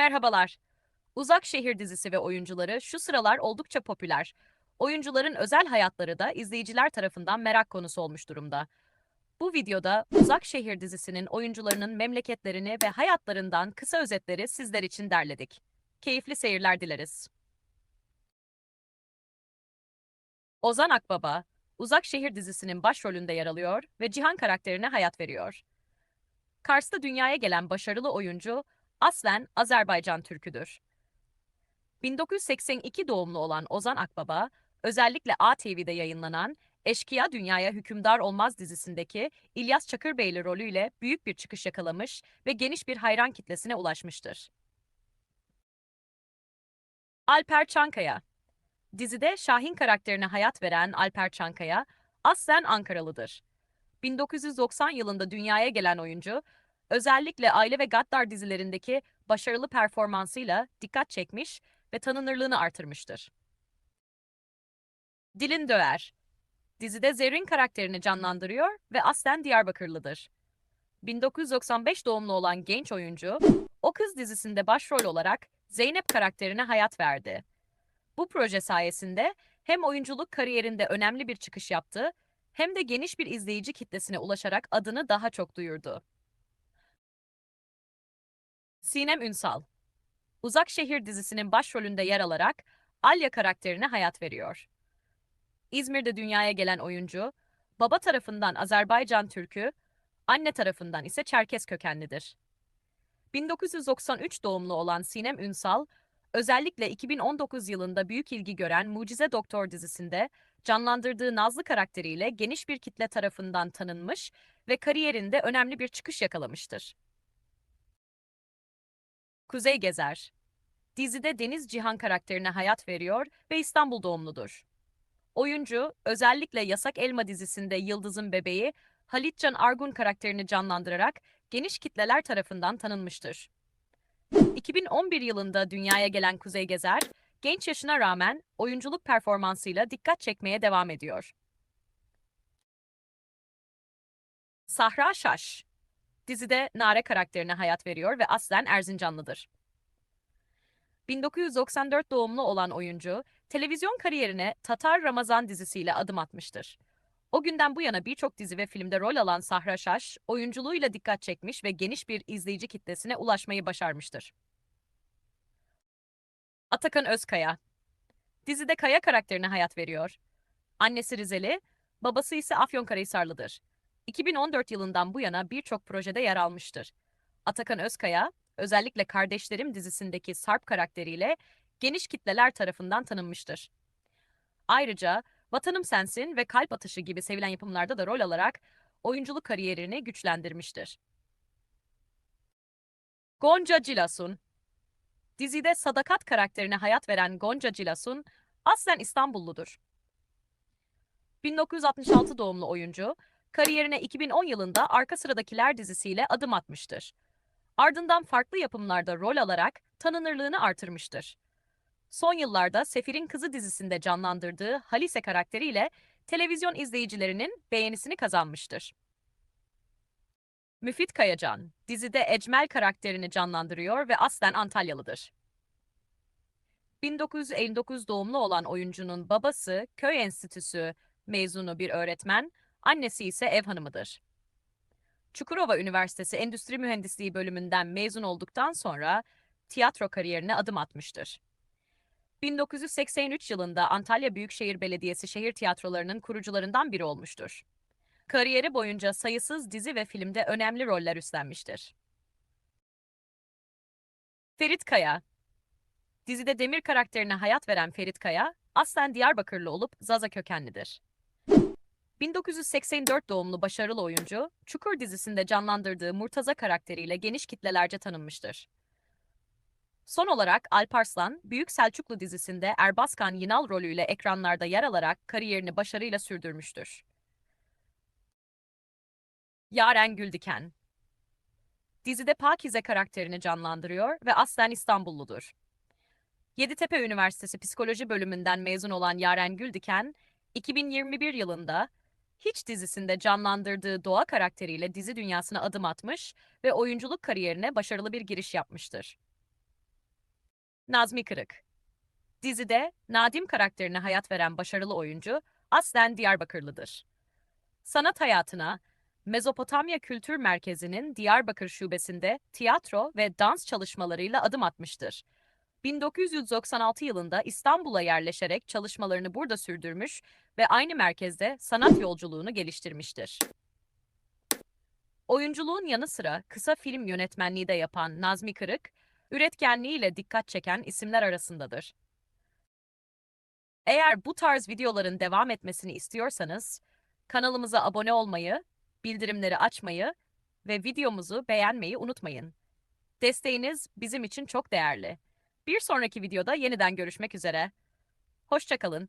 Merhabalar. Uzak Şehir dizisi ve oyuncuları şu sıralar oldukça popüler. Oyuncuların özel hayatları da izleyiciler tarafından merak konusu olmuş durumda. Bu videoda Uzak Şehir dizisinin oyuncularının memleketlerini ve hayatlarından kısa özetleri sizler için derledik. Keyifli seyirler dileriz. Ozan Akbaba, Uzak Şehir dizisinin başrolünde yer alıyor ve Cihan karakterine hayat veriyor. Kars'ta dünyaya gelen başarılı oyuncu aslen Azerbaycan Türküdür. 1982 doğumlu olan Ozan Akbaba, özellikle ATV'de yayınlanan Eşkıya Dünyaya Hükümdar Olmaz dizisindeki İlyas Çakırbeyli rolüyle büyük bir çıkış yakalamış ve geniş bir hayran kitlesine ulaşmıştır. Alper Çankaya Dizide Şahin karakterine hayat veren Alper Çankaya, aslen Ankaralıdır. 1990 yılında dünyaya gelen oyuncu, özellikle Aile ve Gaddar dizilerindeki başarılı performansıyla dikkat çekmiş ve tanınırlığını artırmıştır. Dilin Döer Dizide Zerrin karakterini canlandırıyor ve aslen Diyarbakırlıdır. 1995 doğumlu olan genç oyuncu, O Kız dizisinde başrol olarak Zeynep karakterine hayat verdi. Bu proje sayesinde hem oyunculuk kariyerinde önemli bir çıkış yaptı, hem de geniş bir izleyici kitlesine ulaşarak adını daha çok duyurdu. Sinem Ünsal Uzak Şehir dizisinin başrolünde yer alarak Alya karakterine hayat veriyor. İzmir'de dünyaya gelen oyuncu, baba tarafından Azerbaycan Türkü, anne tarafından ise Çerkes kökenlidir. 1993 doğumlu olan Sinem Ünsal, özellikle 2019 yılında büyük ilgi gören Mucize Doktor dizisinde canlandırdığı Nazlı karakteriyle geniş bir kitle tarafından tanınmış ve kariyerinde önemli bir çıkış yakalamıştır. Kuzey Gezer Dizide Deniz Cihan karakterine hayat veriyor ve İstanbul doğumludur. Oyuncu, özellikle Yasak Elma dizisinde Yıldız'ın bebeği Halitcan Argun karakterini canlandırarak geniş kitleler tarafından tanınmıştır. 2011 yılında dünyaya gelen Kuzey Gezer, genç yaşına rağmen oyunculuk performansıyla dikkat çekmeye devam ediyor. Sahra Şaş Dizide Nare karakterine hayat veriyor ve aslen Erzincanlıdır. 1994 doğumlu olan oyuncu, televizyon kariyerine Tatar Ramazan dizisiyle adım atmıştır. O günden bu yana birçok dizi ve filmde rol alan Sahra Şaş, oyunculuğuyla dikkat çekmiş ve geniş bir izleyici kitlesine ulaşmayı başarmıştır. Atakan Özkaya Dizide Kaya karakterine hayat veriyor. Annesi Rizeli, babası ise Afyonkarahisarlıdır. 2014 yılından bu yana birçok projede yer almıştır. Atakan Özkaya, özellikle Kardeşlerim dizisindeki Sarp karakteriyle geniş kitleler tarafından tanınmıştır. Ayrıca Vatanım Sensin ve Kalp Atışı gibi sevilen yapımlarda da rol alarak oyunculuk kariyerini güçlendirmiştir. Gonca Cilasun Dizide Sadakat karakterine hayat veren Gonca Cilasun aslen İstanbulludur. 1966 doğumlu oyuncu, kariyerine 2010 yılında Arka Sıradakiler dizisiyle adım atmıştır. Ardından farklı yapımlarda rol alarak tanınırlığını artırmıştır. Son yıllarda Sefir'in Kızı dizisinde canlandırdığı Halise karakteriyle televizyon izleyicilerinin beğenisini kazanmıştır. Müfit Kayacan, dizide Ecmel karakterini canlandırıyor ve aslen Antalyalıdır. 1959 doğumlu olan oyuncunun babası köy enstitüsü mezunu bir öğretmen, annesi ise ev hanımıdır. Çukurova Üniversitesi Endüstri Mühendisliği bölümünden mezun olduktan sonra tiyatro kariyerine adım atmıştır. 1983 yılında Antalya Büyükşehir Belediyesi şehir tiyatrolarının kurucularından biri olmuştur. Kariyeri boyunca sayısız dizi ve filmde önemli roller üstlenmiştir. Ferit Kaya Dizide Demir karakterine hayat veren Ferit Kaya, aslen Diyarbakırlı olup Zaza kökenlidir. 1984 doğumlu başarılı oyuncu, Çukur dizisinde canlandırdığı Murtaza karakteriyle geniş kitlelerce tanınmıştır. Son olarak Alparslan, Büyük Selçuklu dizisinde Erbaskan Yinal rolüyle ekranlarda yer alarak kariyerini başarıyla sürdürmüştür. Yaren Güldiken Dizide Pakize karakterini canlandırıyor ve aslen İstanbulludur. Yeditepe Üniversitesi Psikoloji bölümünden mezun olan Yaren Güldiken, 2021 yılında Hiç dizisinde canlandırdığı Doğa karakteriyle dizi dünyasına adım atmış ve oyunculuk kariyerine başarılı bir giriş yapmıştır. Nazmi Kırık. Dizide Nadim karakterine hayat veren başarılı oyuncu aslen Diyarbakırlıdır. Sanat hayatına Mezopotamya Kültür Merkezi'nin Diyarbakır Şubesi'nde tiyatro ve dans çalışmalarıyla adım atmıştır. 1996 yılında İstanbul'a yerleşerek çalışmalarını burada sürdürmüş ve aynı merkezde sanat yolculuğunu geliştirmiştir. Oyunculuğun yanı sıra kısa film yönetmenliği de yapan Nazmi Kırık, üretkenliğiyle dikkat çeken isimler arasındadır. Eğer bu tarz videoların devam etmesini istiyorsanız, kanalımıza abone olmayı, bildirimleri açmayı ve videomuzu beğenmeyi unutmayın. Desteğiniz bizim için çok değerli. Bir sonraki videoda yeniden görüşmek üzere. Hoşçakalın.